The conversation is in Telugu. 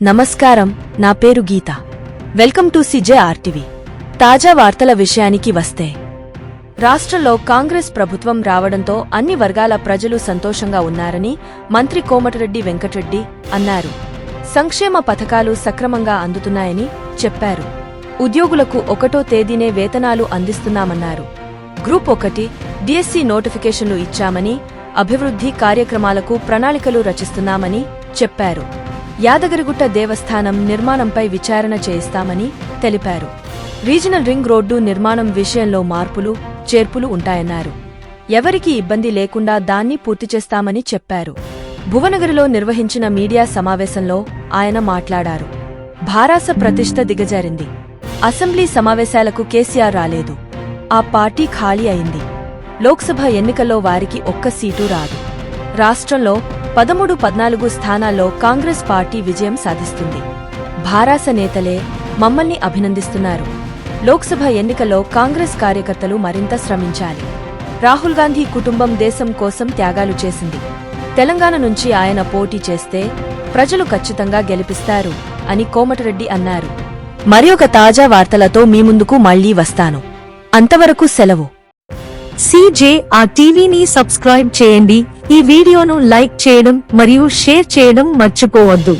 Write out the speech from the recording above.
నమస్కారం నా పేరు Geetha. Welcome to C J R T V. తాజా వార్తల విషయానికి వస్తే రాష్ట్రంలో కాంగ్రెస్ ప్రభుత్వం రావడంతో అన్ని వర్గాల ప్రజలు సంతోషంగా ఉన్నారని మంత్రి కోమటిరెడ్డి వెంకటరెడ్డి అన్నారు. సంక్షేమ పథకాలు సక్రమంగా అందుతున్నాయని చెప్పారు. ఉద్యోగులకు ఒకటో తేదీనే వేతనాలు అందిస్తున్నామన్నారు. గ్రూప్ ఒకటి డిఎస్సీ నోటిఫికేషన్లు ఇచ్చామని అభివృద్ధి కార్యక్రమాలకు ప్రణాళికలు రచిస్తున్నామని చెప్పారు. యాదగిరిగుట్ట దేవస్థానం నిర్మాణంపై విచారణ చేయిస్తామని తెలిపారు. రీజనల్ రింగ్ రోడ్డు నిర్మాణం విషయంలో మార్పులు చేర్పులు ఉంటాయన్నారు. ఎవరికీ ఇబ్బంది లేకుండా దాన్ని పూర్తి చేస్తామని చెప్పారు. భువనగిరిలో నిర్వహించిన మీడియా సమావేశంలో ఆయన మాట్లాడారు. భారాస ప్రతిష్ట దిగజారింది. అసెంబ్లీ సమావేశాలకు కేసీఆర్ రాలేదు. ఆ పార్టీ ఖాళీ అయింది. లోక్సభ ఎన్నికల్లో వారికి ఒక్క సీటు రాదు. రాష్ట్రంలో పదమూడు పద్నాలుగు స్థానాల్లో కాంగ్రెస్ పార్టీ విజయం సాధిస్తుంది. భారాస నేతలే మమ్మల్ని అభినందిస్తున్నారు. లోక్సభ ఎన్నికల్లో కాంగ్రెస్ కార్యకర్తలు మరింత శ్రమించాలి. రాహుల్ గాంధీ కుటుంబం దేశం కోసం త్యాగాలు చేసింది. తెలంగాణ నుంచి ఆయన పోటీ చేస్తే ప్రజలు ఖచ్చితంగా గెలిపిస్తారు అని కోమటిరెడ్డి అన్నారు. మరి ఒక తాజా వార్తలతో మీ ముందుకు మళ్ళీ వస్తాను. అంతవరకు సెలవు. సిజే ఆ టీవీని సబ్స్క్రైబ్ చేయండి. ఈ వీడియోను లైక్ చేయడం మరియు షేర్ చేయడం మర్చిపోవద్దు.